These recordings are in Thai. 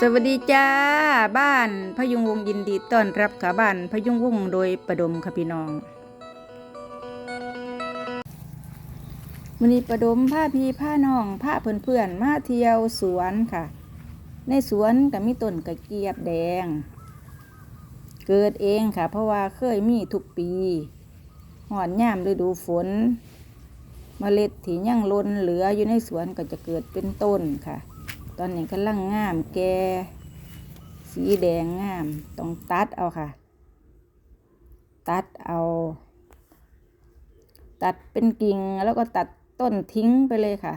สวัสดีจ้าบ้านพยุงวงศยินดีต้อนรับค่ะบ้านพยุงวงศโดยประดมค่ะพี่น้องวันนี้ประดมผ้าพีผ้าน้องผ้าเพื่อนๆมาเที่ยวสวนค่ะ ในสวนก็มีต้นกระเกียบแดง เกิดเองค่ะ เพราะว่าเคยมีทุกปีหอนย่ามฤดูฝนเมล็ดที่ยังล้นเหลืออยู่ในสวนก็จะเกิดเป็นต้นค่ะ ตอนนี้กำลังงามแกสีแดงงาม ต้องตัดเอาค่ะ ตัดเอา ตัดเป็นกิ่งแล้วก็ตัดต้นทิ้งไปเลยค่ะ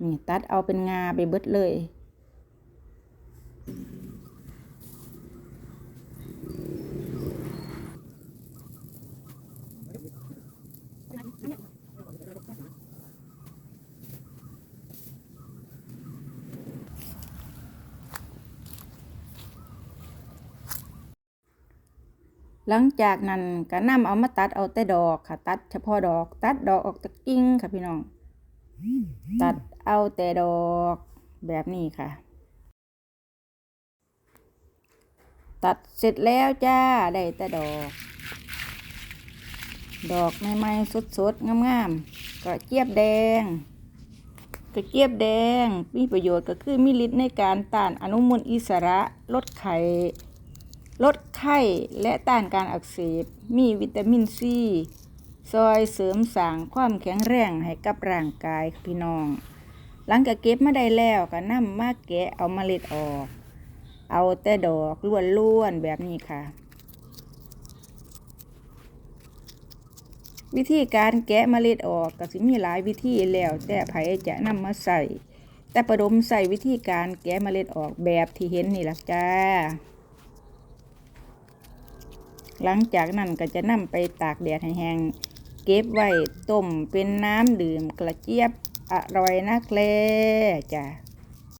นี่ตัดเอาเป็นงาไปเบิดเลย หลังจากนั้นก็นำเอามาตัดเอาแต่ดอกค่ะ ตัดเฉพาะดอก ตัดดอกออกจากกิ่งค่ะพี่น้อง ตัดเอาแต่ดอกแบบนี้ค่ะ ตัดเสร็จแล้วจ้าได้แต่ดอก ดอกใหม่ๆสดๆงามๆกระเจี๊ยบแดงกระเจี๊ยบแดงมีประโยชน์ก็คือมีฤทธิ์ในการต้านอนุมูลอิสระลดไข ลดไข้และต้านการอักเสบ มีวิตามินซีซอยเสริมสร้างความแข็งแรงให้กับร่างกายพี่น้อง หลังจากเก็บมาได้แล้วก็นำมาแกะเอาเมล็ดออก เอาแต่ดอกล้วนๆแบบนี้ค่ะ วิธีการแกะเมล็ดออกก็สิมีหลายวิธีแล้วแต่ไผจะนำมาใส่แต่ประดมใส่วิธีการแกะเมล็ดออกแบบที่เห็นนี่ล่ะจ้า หลังจากนั้นก็จะนำไปตากแดดให้แห้งเก็บไว้ต้มเป็นน้ำดื่มกระเจี๊ยบอร่อยนักแลจ้ะ